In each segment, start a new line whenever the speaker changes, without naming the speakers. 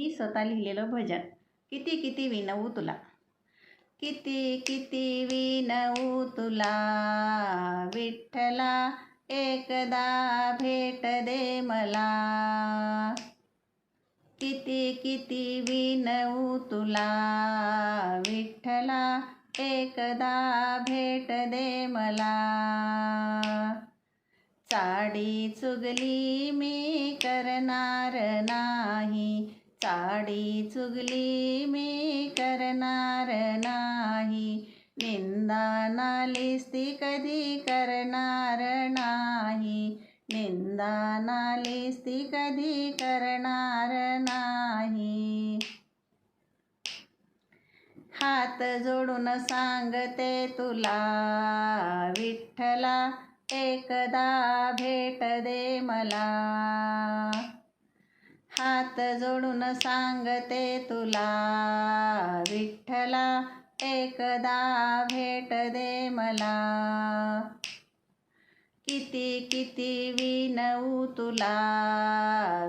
मी स्वतः लिहिलेलं भजन. किती किती विनवू तुला? किती किती विनवू तुला? विठ्ठला एकदा भेट दे मला. किती किती विनवू तुला? विठ्ठला एकदा भेट दे मला. चाडी चुगली मी करणार नाही. साडी चुगली मी करणार नाही. निंदा नालिस्ती कधी करणार नाही. निंदा नालिस्ती कधी करणार नाही. हात जोडून सांगते तुला विठ्ठला एकदा भेट दे मला. हात जोडून सांगते तुला विठ्ठला एकदा भेट दे मला. किती किती विनवू तुला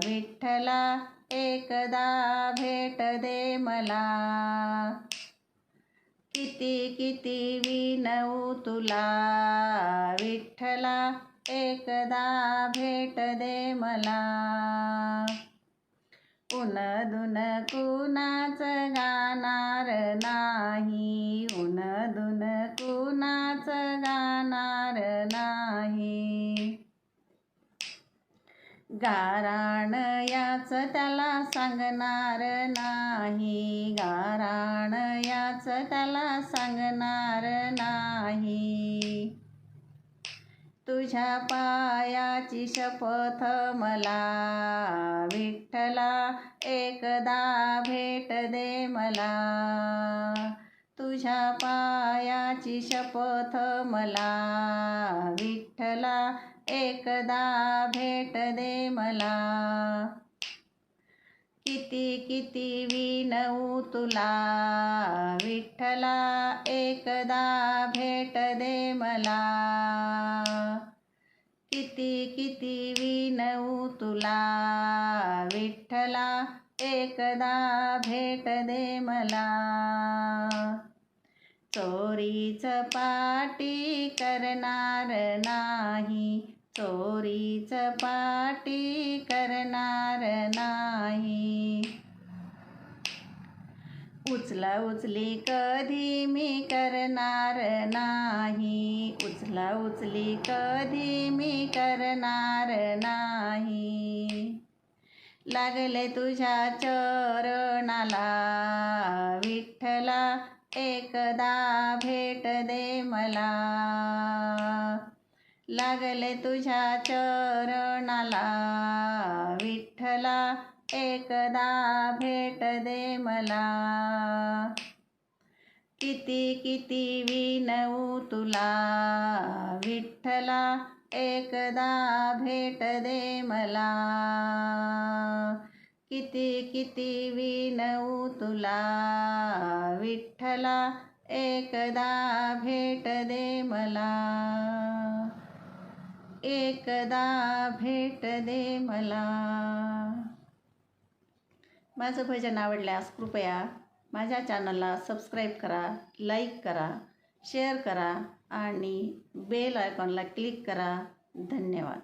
विठ्ठला एकदा भेट दे मला. किती किती विनवू तुला विठ्ठला एकदा भेट दे मला. उन दुन कुणाच गाणार नाही. उन दुन कुणाच गाणार नाही. गाराण याच त्याला सांगणार नाही. गाराण याच त्याला सांगणार नाही. तुझ्या पायाची शपथ मला. विठ्ठला एकदा भेट दे मला. तुझ्या पायाची शपथ मला. विठ्ठला एकदा भेट दे मला. किती किती विनऊ तुला. विठ्ठला एकदा भेट दे मला. किती किती विनवू तुला? विठ्ठला एकदा भेट दे मला. चोरीच पाटी करणार नाही. चोरीच पाटी करणार नाही. उचला उचली कधी मी करणार नाही. उचला उचली कधी मी करणार नाही. लागले तुझ्या चरणाला विठ्ठला एकदा भेट दे मला. लागले तुझ्या चरणाला विठ्ठला एकदा भेट दे मला. किती किती विनवू तुला. विठ्ठला एकदा भेट दे मला. किती किती विनवू तुला. विठ्ठला एकदा भेट दे मला. एकदा भेट दे मला. माझं भजन आवडल्यास कृपया माझ्या चॅनलला सबस्क्राईब करा लाईक करा शेअर करा आणि बेल आयकॉनला क्लिक करा. धन्यवाद.